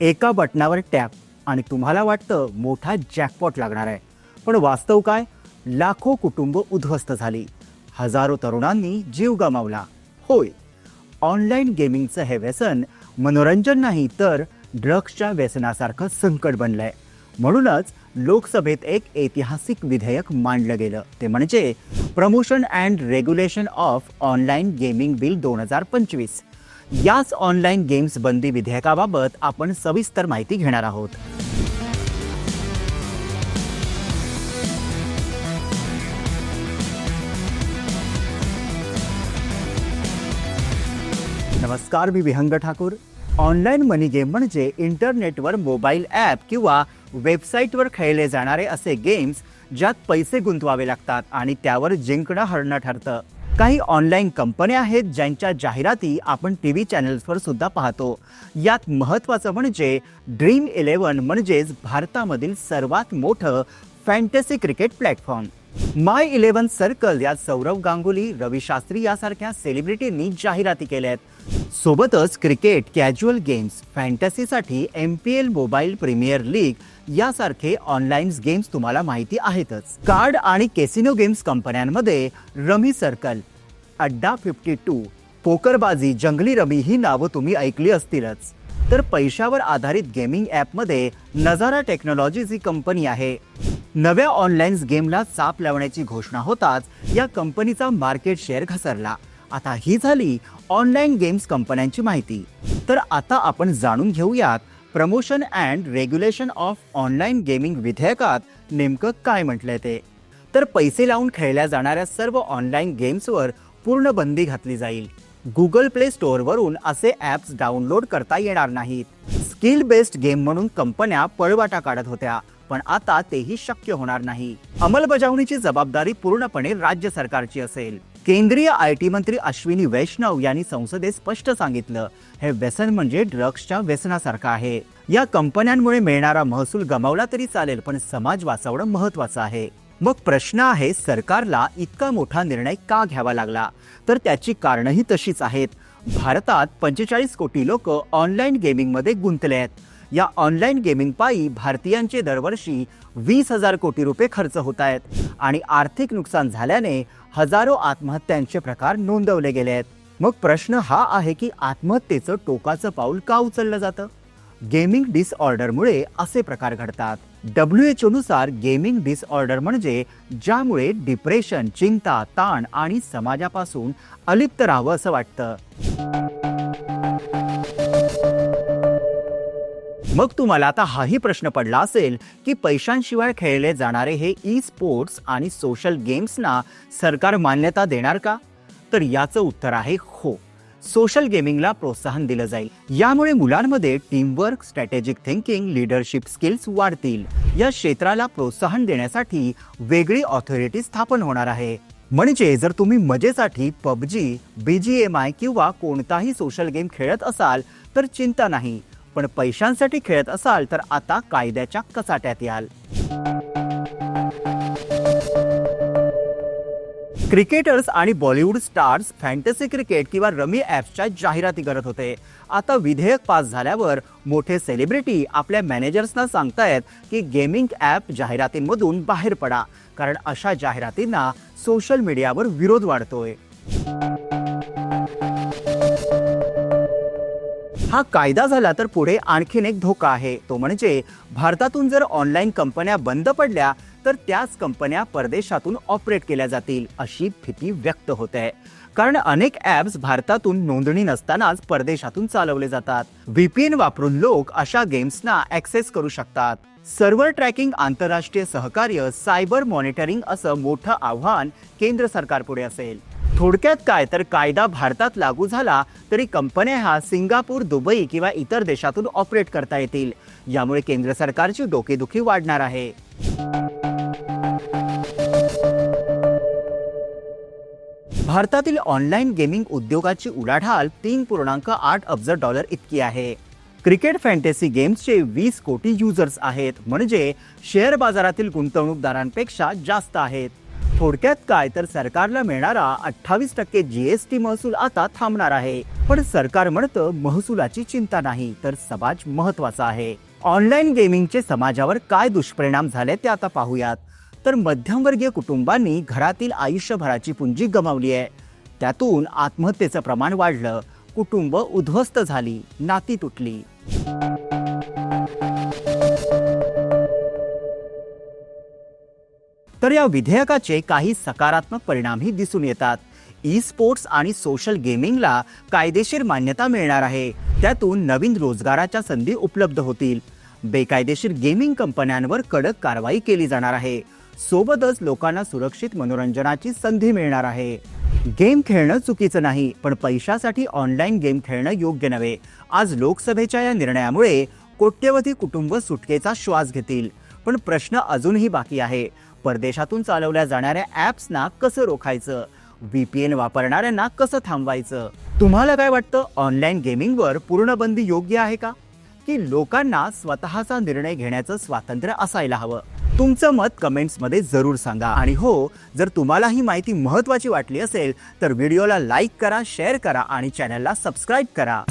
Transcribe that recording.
एका बटनावर टॅप आणि तुम्हाला वाटतं मोठा जॅकपॉट लागणार आहे. पण वास्तव काय? लाखो कुटुंब उद्ध्वस्त झाली. हजारो तरुणांनी जीव गमावला. होय ऑनलाईन गेमिंगचं हे व्यसन मनोरंजन नाही तर ड्रग्सच्या व्यसनासारखं संकट बनलं आहे म्हणूनच लोकसभेत एक ऐतिहासिक विधेयक मांडलं गेलं. ते म्हणजे promotion and regulation of online gaming bill दोन हजार पंचवीस. याच ऑनलाईन गेम्स बंदी विधेयकाबाबत आपण सविस्तर माहिती घेणार आहोत. नमस्कार मी Vihang Thakur. Online money game म्हणजे इंटरनेटवर मोबाईल ॲप किंवा वेबसाईटवर खेळले जाणारे असे गेम्स ज्यात पैसे गुंतवावे लागतात आणि त्यावर जिंकणं हरणं ठरतं. काही ऑनलाईन कंपन्या आहेत ज्यांच्या जाहिराती आपण टी व्ही चॅनल्सवर सुद्धा पाहतो. यात महत्त्वाचं म्हणजे ड्रीम इलेव्हन म्हणजेच भारतामधील सर्वात मोठं fantasy cricket platform my eleven circle या सौरव गांगुली रवी शास्त्री यासारख्या सेलिब्रिटींनी जाहिराती केल्या आहेत सोबतच cricket casual games फॅन्टसीसाठी M P L mobile premier league यासारखे ऑनलाईन गेम्स तुम्हाला माहिती आहेतच. कार्ड आणि केसिनो गेम्स कंपन्यांमध्ये rummy circle Adda fifty two PokerBaazi Junglee rummy ही नावं तुम्ही ऐकली असतीलच. तर पैशावर आधारित गेमिंग ॲपमध्ये नजारा टेक्नॉलॉजीज ही कंपनी आहे. नव्या ऑनलाईन गेमला चाप लावण्याची घोषणा होताच या कंपनीचा मार्केट शेअर घसरला. आता ही झाली ऑनलाईन गेम्स कंपन्यांची माहिती. तर आता आपण जाणून घेऊयात promotion and regulation of online gaming विधेयकात नेमकं काय म्हटलंय ते. तर पैसे लावून खेळल्या जाणाऱ्या सर्व ऑनलाईन गेम्सवर पूर्ण बंदी घातली जाईल. गुगल प्ले स्टोअरवरून असे ॲप्स डाउनलोड करता येणार नाहीत. स्किल बेस्ड गेम म्हणून कंपन्या पळवाटा काढत होत्या पण आता तेही शक्य होणार नाही. अंमलबजावणीची जबाबदारी पूर्णपणे राज्य सरकारची असेल. केंद्रीय आय टी मंत्री अश्विनी वैष्णव यांनी संसदेत स्पष्ट सांगितलं हे व्यसन म्हणजे ड्रग्सच्या व्यसनासारखं आहे. या कंपन्यांमुळे मिळणारा महसूल गमावला तरी चालेल पण समाज वाचवणं महत्वाचं आहे. मग प्रश्न आहे सरकारला इतका मोठा निर्णय का घ्यावा लागला? तर त्याची कारणंही तशीच आहेत. भारतात पंचेचाळीस कोटी लोक ऑनलाईन गेमिंगमध्ये गुंतले आहेत. या ऑनलाईन गेमिंग पायी भारतीयांचे दरवर्षी वीस हजार कोटी रुपये खर्च होत आहेत आणि आर्थिक नुकसान झाल्याने हजारो आत्महत्यांचे प्रकार नोंदवले गेले आहेत. मग प्रश्न हा आहे की आत्महत्येचं टोकाचं पाऊल का उचललं जातं? गेमिंग डिसऑर्डरमुळे असे प्रकार घडतात. डब्ल्यू एच ओनुसार गेमिंग डिसऑर्डर म्हणजे ज्यामुळे डिप्रेशन चिंता ताण आणि समाजापासून अलिप्त राहावं असं वाटतं. मग तुम्हाला आता हाही प्रश्न पडला असेल की पैशांशिवाय खेळले जाणारे हे ई स्पोर्ट्स आणि सोशल गेम्सना सरकार मान्यता देणार का? तर याचं उत्तर आहे हो. सोशल गेमिंगला प्रोत्साहन दिलं जाईल. यामुळे मुलांमध्ये teamwork strategic thinking leadership skills वाढतील. या क्षेत्राला प्रोत्साहन देण्यासाठी वेगळी ऑथॉरिटी स्थापन होणार आहे. म्हणजे जर तुम्ही मजेसाठी पबजी बीजीएम आय किंवा कोणताही सोशल गेम खेळत असाल तर चिंता नाही. पण पैशांसाठी खेळत असाल तर आता कायद्याच्या कचाट्यात याल. क्रिकेटर्स आणि बॉलिवूड स्टार्स फॅन्टसी क्रिकेट किंवा रमी ॲप्सच्या जाहिराती करत होते. आता विधेयक पास झाल्यावर मोठे सेलिब्रिटी आपल्या मॅनेजर्सना सांगतायत की गेमिंग ॲप जाहिरातींमधून बाहेर पडा कारण अशा जाहिरातींना सोशल मीडियावर विरोध वाढतोय. हा कायदा झाला तर पुढे आणखीन एक धोका आहे. तो म्हणजे भारतातून जर ऑनलाईन कंपन्या बंद पडल्या तर त्याच कंपन्या परदेशातून ऑपरेट केल्या जातील अशी भीती व्यक्त होत. आहे कारण अनेक ॲप्स भारतातून नोंदणी नसतानाच परदेशातून चालवले जातात. व्हीपीएन वापरून लोक अशा गेम्सना ॲक्सेस करू शकतात. सर्व्हर ट्रॅकिंग आंतरराष्ट्रीय सहकार्य सायबर मॉनिटरिंग असं मोठं आव्हान केंद्र सरकारपुढे असेल. थोडक्यात काय? तर कायदा भारतात लागू झाला तरी कंपन्या ह्या सिंगापूर दुबई किंवा इतर देशातून ऑपरेट करता येतील. यामुळे केंद्र सरकारची डोकेदुखी वाढणार आहे. भारतातील ऑनलाईन गेमिंग उद्योगाची उलाढाल तीन पूर्णांक आठ अब्ज डॉलर इतकी आहे. क्रिकेट फॅन्टेसी गेम्सचे वीस कोटी युजर्स आहेत. म्हणजे शेअर बाजारातील गुंतवणूकदारांपेक्षा जास्त आहेत. थोडक्यात काय? तर सरकारला मिळणारा अठ्ठावीस टक्के जीएसटी महसूल आता थांबणार आहे. पण सरकार म्हणतं महसुलाची चिंता नाही तर समाज महत्त्वाचा आहे. ऑनलाईन गेमिंगचे समाजावर काय दुष्परिणाम झाले ते आता पाहूयात. तर मध्यमवर्गीय कुटुंबांनी घरातील आयुष्यभराची पुंजी गमावली आहे. त्यातून आत्महत्येचं प्रमाण वाढलं. कुटुंब उद्ध्वस्त झाली नाती तुटली. तर या विधेयकाचे काही सकारात्मक परिणामही दिसून येतात. ई स्पोर्ट्स आणि सोशल गेमिंगला कायदेशीर मान्यता मिळणार आहे. त्यातून नवीन रोजगाराच्या संधी उपलब्ध होतील. बेकायदेशीर गेमिंग कंपन्यांवर कडक कारवाई केली जाणार आहे. सोबतच लोकांना सुरक्षित मनोरंजनाची संधी मिळणार आहे. गेम खेळणं चुकीचं नाही पण पैशासाठी ऑनलाईन गेम खेळणं योग्य नव्हे. आज लोकसभेच्या या निर्णयामुळे कोट्यवधी कुटुंब सुटकेचा श्वास घेतील. पण प्रश्न अजूनही बाकी आहे. परदेशातून चालवल्या जाणाऱ्या ॲप्सना कसं रोखायचं? व्ही पी एन वापरणाऱ्यांना कसं थांबवायचं? तुम्हाला काय वाटतं ऑनलाईन गेमिंगवर पूर्ण बंदी योग्य आहे का? की लोकांना स्वतःचा निर्णय घेण्याचं स्वातंत्र्य असायला हवं? तुमचं मत कमेंट्समध्ये जरूर सांगा. आणि हो जर तुम्हाला ही माहिती महत्त्वाची वाटली असेल तर व्हिडिओला लाईक करा शेअर करा आणि चॅनलला सबस्क्राईब करा.